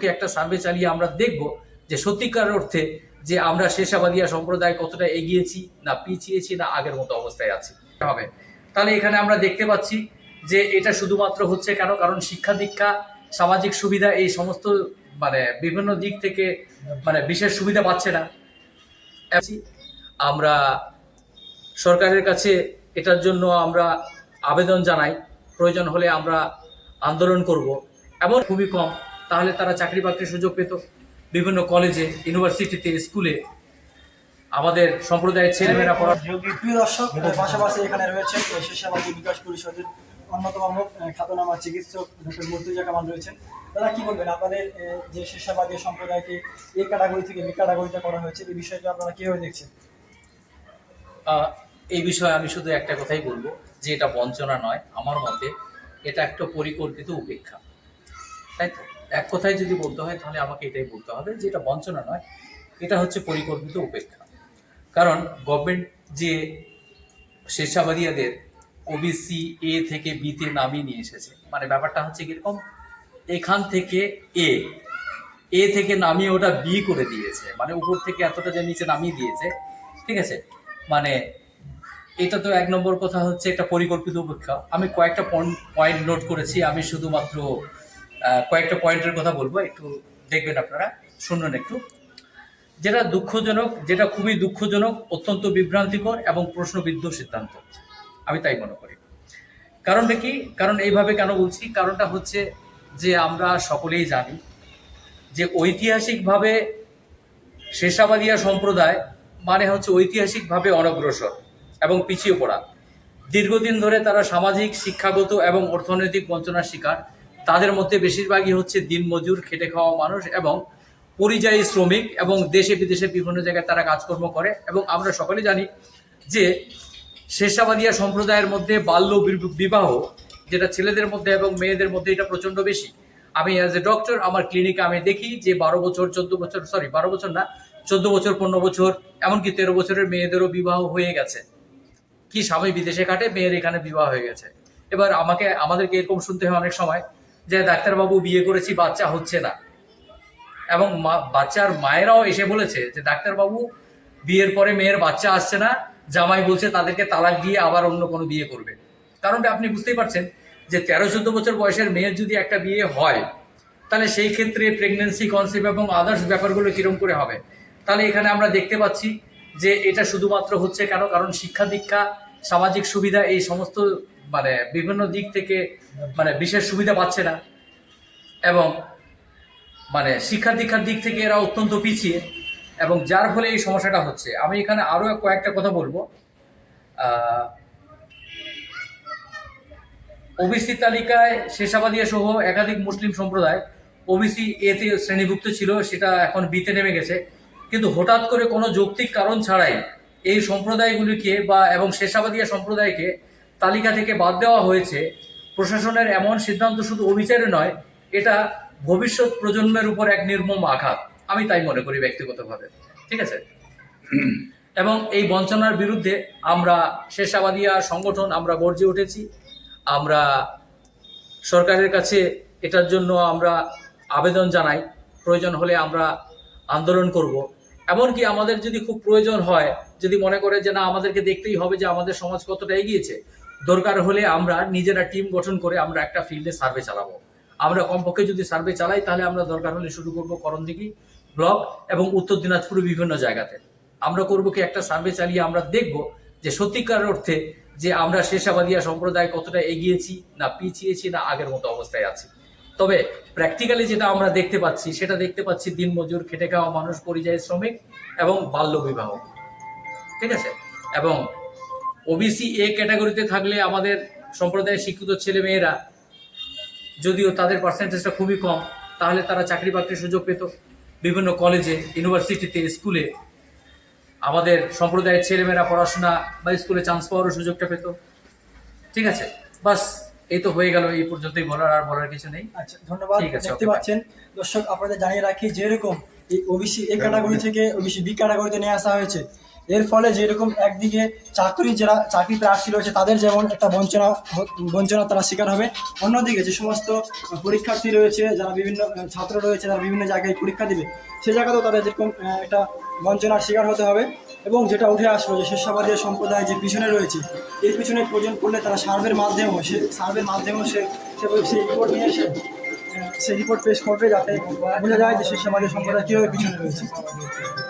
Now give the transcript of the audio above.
কি একটা সার্ভে চালিয়ে আমরা দেখব যে সত্যিকার অর্থে যে আমরা শেষাবাদিয়া সম্প্রদায় কতটা এগিয়েছি, না পিছিয়েছি, না আগের মতো অবস্থায় আছি। হবে। তাহলে এখানে আমরা দেখতে পাচ্ছি যে এটা শুধুমাত্র হচ্ছে কেন? কারণ শিক্ষা দীক্ষা, সামাজিক সুবিধা এই সমস্ত মানে বিভিন্ন দিক থেকে মানে বিশেষ সুবিধা পাচ্ছে না। আমরা সরকারের কাছে এটার জন্য আমরা আবেদন জানাই। প্রয়োজন হলে আমরা আন্দোলন করব। এমন খুবই কম। তাহলে তারা চাকরি বাকরির সুযোগ পেত। বিভিন্ন কলেজে ইউনিভার্সিটিতে স্কুলে আমাদের সম্প্রদায়ের ছেলেমেয়েরা পড়া প্রিয় দর্শক পাশাপাশি এখানে রয়েছেন শিক্ষাবাদী বিকাশ পরিষদের অন্যতম খ্যাতনামা চিকিৎসক ডক্টর মুর্তুজা কামাল রয়েছেন। দাদা কি বলবেন? আপনাদের যে শিক্ষাবাদী সম্প্রদায়কে এ ক্যাটাগরি থেকে বি ক্যাটাগরিতে করা হয়েছে এই বিষয়টা আপনারা কীভাবে দেখছেন? এই বিষয়ে আমি শুধু একটা কথাই বলব যে এটা বঞ্চনা নয় আমার মতে এটা একটা পরিকল্পিত উপেক্ষা। তাই তো? এক কথায় যদি বলতে হয়, তাহলে আমাকে এটাই বলতে হবে যে এটা বঞ্চনা নয়, এটা হচ্ছে পরিকল্পিত উপেক্ষা। কারণ গভর্নমেন্ট যে স্বেচ্ছাবাদীদের ওবিসি এ থেকে বিতে নামিয়ে নিয়ে এসেছে মানে ব্যাপারটা হচ্ছে কীরকম এখান থেকে এ এ থেকে নামিয়ে ওটা বি করে দিয়েছে মানে উপর থেকে এতটা যে নিচে নামিয়ে দিয়েছে, ঠিক আছে? মানে এটা তো এক নম্বর কথা হচ্ছে একটা পরিকল্পিত উপেক্ষা। আমি কয়েকটা পয়েন্ট নোট করেছি, আমি শুধুমাত্র কয়েকটা পয়েন্টের কথা বলব, একটু দেখবেন আপনারা, শুনুন একটু। যেটা দুঃখজনক, যেটা খুবই দুঃখজনক, অত্যন্ত বিভ্রান্তিকর এবং প্রশ্নবিদ্ধ সিদ্ধান্ত। আমি তাই মনে করি। কারণটা কি? কারণ এইভাবে কেন বলছি? কারণটা হচ্ছে যে আমরা সকলেই জানি যে ঐতিহাসিকভাবে শেষাবাদিয়া সম্প্রদায় মানে হচ্ছে ঐতিহাসিকভাবে অনগ্রসর এবং পিছিয়ে পড়া। দীর্ঘদিন ধরে তারা সামাজিক, শিক্ষাগত এবং অর্থনৈতিক বঞ্চনার শিকার। তাদের মধ্যে বেশিরভাগই হচ্ছে দিনমজুর খেটে খাওয়া মানুষ এবং পরিযায়ী শ্রমিক এবং দেশে বিদেশে বিভিন্ন জায়গায় তারা কাজকর্ম করে এবং আমরা সকলে জানি যে শেষাবাদিয়া সম্প্রদায়ের মধ্যে বাল্য বিবাহ, যেটা ছেলেদের মধ্যে এবং মেয়েদের মধ্যে এটা প্রচণ্ড বেশি। আমি অ্যাজ এ ডক্টর আমার ক্লিনিকে আমি দেখি যে বারো বছর, চোদ্দ বছর সরি বারো বছর না, চোদ্দ বছর, পনেরো বছর, এমনকি তেরো বছরের মেয়েদেরও বিবাহ হয়ে গেছে। কি স্বামী বিদেশে কাটে, মেয়ের এখানে বিবাহ হয়ে গেছে। এবার আমাকে, আমাদেরকে এরকম শুনতে হয় অনেক সময় যে ডাক্তারবাবু বিয়ে করেছি, বাচ্চা হচ্ছে না। এবং বাচ্চার মায়েরাও এসে বলেছে যে, ডাক্তারবাবু, বিয়ের পরে মেয়ের বাচ্চা আসছে না। জামাই বলছে তাদেরকে তালাক দিয়ে আবার অন্য কোনো বিয়ে করবে। কারণটা আপনি বুঝতেই পারছেন যে তেরো চোদ্দ বছর বয়সের মেয়ের যদি একটা বিয়ে হয়, তাহলে সেই ক্ষেত্রে প্রেগনেন্সি কনসেপ্ট এবং আদার্স ব্যাপারগুলো কিরম করে হবে? তাহলে এখানে আমরা দেখতে পাচ্ছি যে, এটা শুধুমাত্র হচ্ছে কেন? কারণ শিক্ষা দীক্ষা, সামাজিক সুবিধা, এই সমস্ত মানে বিভিন্ন দিক থেকে মানে বিশেষ সুবিধা পাচ্ছে না। এবং মানে শিক্ষা দীক্ষার দিক থেকে এরা অত্যন্ত পিছিয়ে। এবং যার ফলে এই সমস্যাটা হচ্ছে। আমি এখানে আরও কয়েকটা কথা বলব। ওবিসি তালিকায় শেষাবাদিয়া সহ একাধিক মুসলিম সম্প্রদায় ওবিসি এতে শ্রেণীভুক্ত ছিল, সেটা এখন বিতে নেমে গেছে। কিন্তু হঠাৎ করে কোনো যৌক্তিক কারণ ছাড়াই এই সম্প্রদায়গুলিকে বা এবং শেষাবাদিয়া সম্প্রদায়কে তালিকা থেকে বাদ দেওয়া হয়েছে। প্রশাসনের এমন সিদ্ধান্ত শুধু অবিচারে নয়, এটা ভবিষ্যৎ প্রজন্মের উপর এক নির্মম আঘাত। আমি তাই মনে করি ব্যক্তিগতভাবে। ঠিক আছে? এবং এই বঞ্চনার বিরুদ্ধে আমরা শেষাবাদিয়া সংগঠন, আমরা গর্জে উঠেছি। আমরা সরকারের কাছে এটার জন্য আমরা আবেদন জানাই। প্রয়োজন হলে আমরা আন্দোলন করব। এমনকি আমাদের যদি খুব প্রয়োজন হয়, যদি মনে করে যে না, আমাদেরকে দেখতেই হবে যে আমাদের সমাজ কতটা এগিয়েছে দরকার হলে আমরা নিজেরা টিম গঠন করে আমরা একটা ফিল্ডে সার্ভে চালাবো। আমরা কমপক্ষে যদি সার্ভে চালাই, তাহলে আমরা দরকার হলে শুরু করব করণদিঘি ব্লক এবং উত্তর দিনাজপুরের বিভিন্ন জায়গাতে। আমরা করব কি একটা সার্ভে চালিয়ে আমরা দেখব যে সত্যিকার অর্থে যে আমরা শেষাবাদিয়া সম্প্রদায় কতটা এগিয়েছি, না পিছিয়েছি, না আগের মতো অবস্থায় আছি। তবে প্র্যাকটিক্যালি যেটা আমরা দেখতে পাচ্ছি, সেটা দেখতে পাচ্ছি দিনমজুর খেটে খাওয়া মানুষ, পরিযায়ী শ্রমিক এবং বাল্য বিবাহ। ঠিক আছে? এবং ওবিসি এ ক্যাটাগরিতে থাকলে আমাদের সম্প্রদায়ের শিক্ষিত ছেলে মেয়েরা যদিও তাদের পার্সেন্টেজটা খুবই কম তাহলে তারা চাকরি বাকরির সুযোগ পেত। বিভিন্ন কলেজে ইউনিভার্সিটিতে স্কুলে আমাদের সম্প্রদায়ের ছেলেমেয়েরা পড়াশোনা বা স্কুলে চান্স পাওয়ারও সুযোগটা পেত। ঠিক আছে? বাস এই তো হয়ে গেল এই পর্যন্তই বলার আর বলার কিছু নেই। আচ্ছা ধন্যবাদ। ঠিক আছে, দেখতে পাচ্ছেন দর্শক আপনাদের জানিয়ে রাখি যেরকম এই ওবিসি এ ক্যাটাগরি থেকে ওবিসি বি ক্যাটাগরিতে নিয়ে আসা হয়েছে। এর ফলে যেরকম একদিকে চাকরি যারা চাকরি প্রার্থী রয়েছে, তাদের যেমন একটা বঞ্চনা বঞ্চনা তারা শিকার হবে, অন্যদিকে যে সমস্ত পরীক্ষার্থী রয়েছে, যারা বিভিন্ন ছাত্র রয়েছে, যারা বিভিন্ন জায়গায় পরীক্ষা দিবে, সে জায়গাতেও তাদের যেরকম একটা বঞ্চনার শিকার হতে হবে এবং যেটা উঠে আসলো যে শেষাবাদী সম্প্রদায় যে পিছনে রয়েছে এর পিছনে প্রয়োজন পড়লে তারা সার্ভের মাধ্যমেও, সে সার্ভের মাধ্যমেও সে সেই রিপোর্ট নিয়ে এসে সেই রিপোর্ট পেশ করবে যাতে বোঝা যায় যে শেষাবাদী সম্প্রদায় কীভাবে পিছনে রয়েছে।